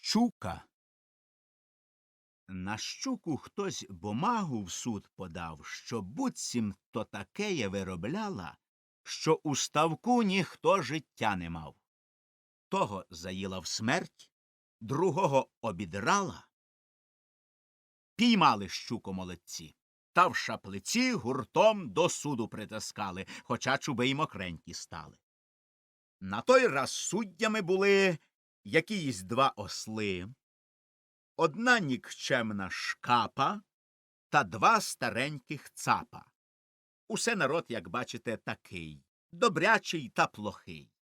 Щука. На щуку хтось бумагу в суд подав, що буцім то такеє виробляла, що у ставку ніхто життя не мав. Того заїла в смерть, другого обідрала. Піймали щуку молодці, та в шаплиці гуртом до суду притискали, хоча чуби й мокренькі стали. На той раз суддями були якісь два осли, одна нікчемна шкапа та два стареньких цапа. Усе народ, як бачите, такий добрячий та плохий.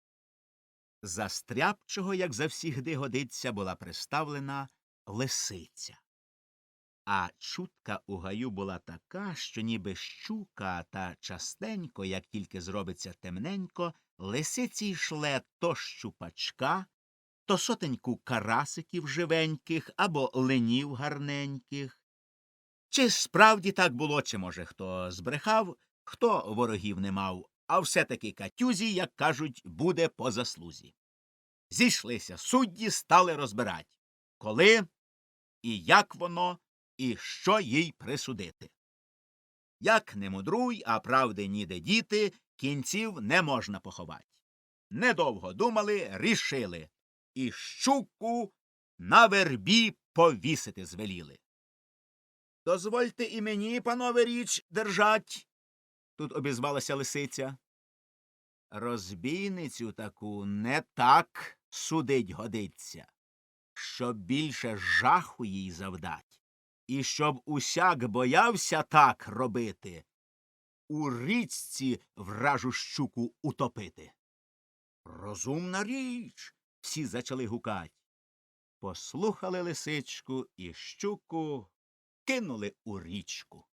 За стряпчого, як завсігди годиться, була приставлена лисиця. А чутка у гаю була така, що ніби щука та частенько, як тільки зробиться темненько, лисиці йшле то щупачка, то сотеньку карасиків живеньких або ленів гарненьких. Чи справді так було, чи, може, хто збрехав, хто ворогів не мав, а все-таки катюзі, як кажуть, буде по заслузі. Зійшлися судді, стали розбирать, коли і як воно, і що їй присудити. Як не мудруй, а правди ніде діти, кінців не можна поховать. Недовго думали, рішили, і щуку на вербі повісити звеліли. Дозвольте і мені, панове, річ держать. Тут обізвалася лисиця. Розбійницю таку не так судить годиться, щоб більше жаху їй завдать, і щоб усяк боявся так робити, у річці вражу щуку утопити. Розумна річ. Всі зачали гукать. Послухали лисичку і щуку кинули у річку.